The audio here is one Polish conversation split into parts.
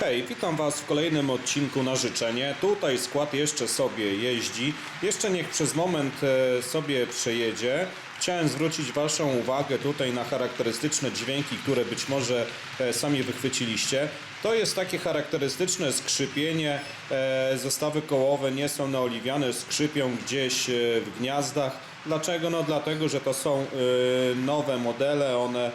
Hej, witam Was w kolejnym odcinku na życzenie. Tutaj skład jeszcze sobie jeździ. Jeszcze niech przez moment e, sobie przejedzie. Chciałem zwrócić Waszą uwagę tutaj na charakterystyczne dźwięki, które być może e, sami wychwyciliście. To jest takie charakterystyczne skrzypienie. E, Zestawy kołowe nie są naoliwiane, skrzypią gdzieś w gniazdach. Dlaczego? No dlatego, że to są nowe modele, one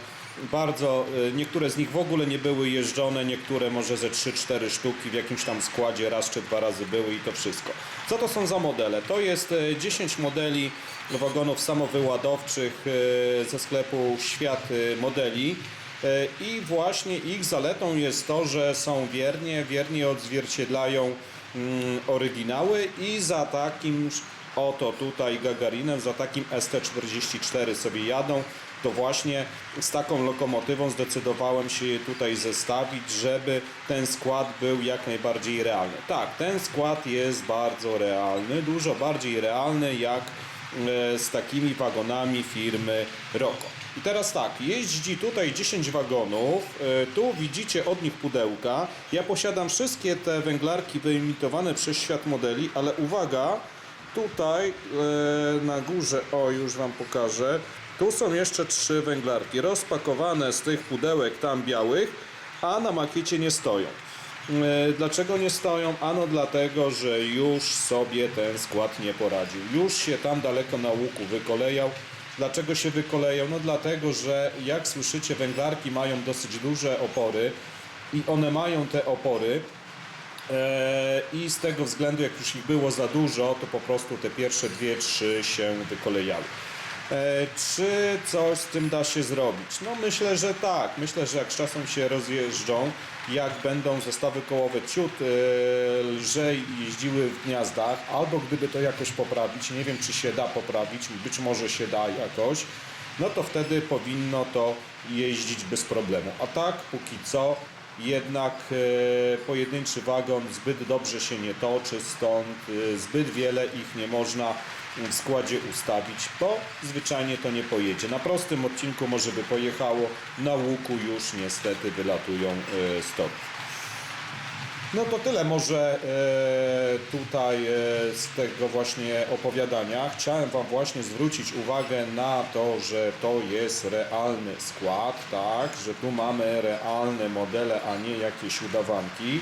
bardzo, y, niektóre z nich w ogóle nie były jeżdżone, niektóre może ze 3-4 sztuki w jakimś tam składzie raz czy dwa razy były i to wszystko. Co to są za modele? To jest y, 10 modeli wagonów samowyładowczych y, ze sklepu Świat y, Modeli. Y, I właśnie ich zaletą jest to, że są wiernie, wiernie odzwierciedlają mm, oryginały i za takim oto tutaj Gagarinem, za takim ST44 sobie jadą, to właśnie z taką lokomotywą zdecydowałem się je tutaj zestawić, żeby ten skład był jak najbardziej realny. Tak, ten skład jest bardzo realny, dużo bardziej realny jak e, z takimi wagonami firmy Roko. I teraz tak, jeździ tutaj 10 wagonów, e, tu widzicie od nich pudełka. Ja posiadam wszystkie te węglarki wyimitowane przez świat modeli, ale uwaga, tutaj e, na górze, o już Wam pokażę, tu są jeszcze trzy węglarki rozpakowane z tych pudełek tam białych, a na makiecie nie stoją. E, Dlaczego nie stoją? Ano dlatego, że już sobie ten skład nie poradził. Już się tam daleko na łuku wykolejał. Dlaczego się wykolejał? No dlatego, że jak słyszycie, węglarki mają dosyć duże opory i one mają te opory e, i z tego względu, jak już ich było za dużo, to po prostu te pierwsze dwie, trzy się wykolejały. E, Czy coś z tym da się zrobić? No myślę, że tak. Myślę, że jak z czasem się rozjeżdżą, jak będą zestawy kołowe ciut e, lżej jeździły w gniazdach, albo gdyby to jakoś poprawić, nie wiem czy się da poprawić, być może się da jakoś, no to wtedy powinno to jeździć bez problemu. A tak, póki co, jednak e, pojedynczy wagon zbyt dobrze się nie toczy, stąd e, zbyt wiele ich nie można w składzie ustawić, bo zwyczajnie to nie pojedzie. Na prostym odcinku może by pojechało, na łuku już niestety wylatują e, stąd. No to tyle może e, tutaj e, z tego właśnie opowiadania. Chciałem Wam właśnie zwrócić uwagę na to, że to jest realny skład, tak, że tu mamy realne modele, a nie jakieś udawanki.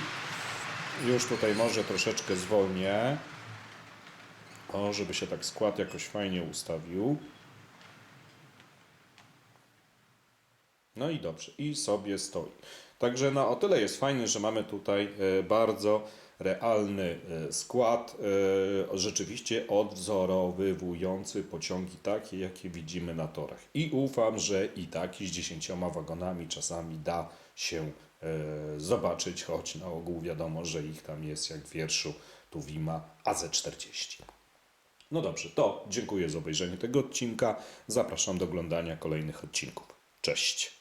Już tutaj może troszeczkę zwolnię. O, żeby się tak skład jakoś fajnie ustawił. No i dobrze, i sobie stoi. Także no, o tyle jest fajny, że mamy tutaj e, bardzo realny e, skład, e, rzeczywiście odwzorowywujący pociągi takie, jakie widzimy na torach. I ufam, że i taki z dziesięcioma wagonami czasami da się zobaczyć, choć na ogół wiadomo, że ich tam jest jak w wierszu Tuwima AZ40. No dobrze, to dziękuję za obejrzenie tego odcinka. Zapraszam do oglądania kolejnych odcinków. Cześć!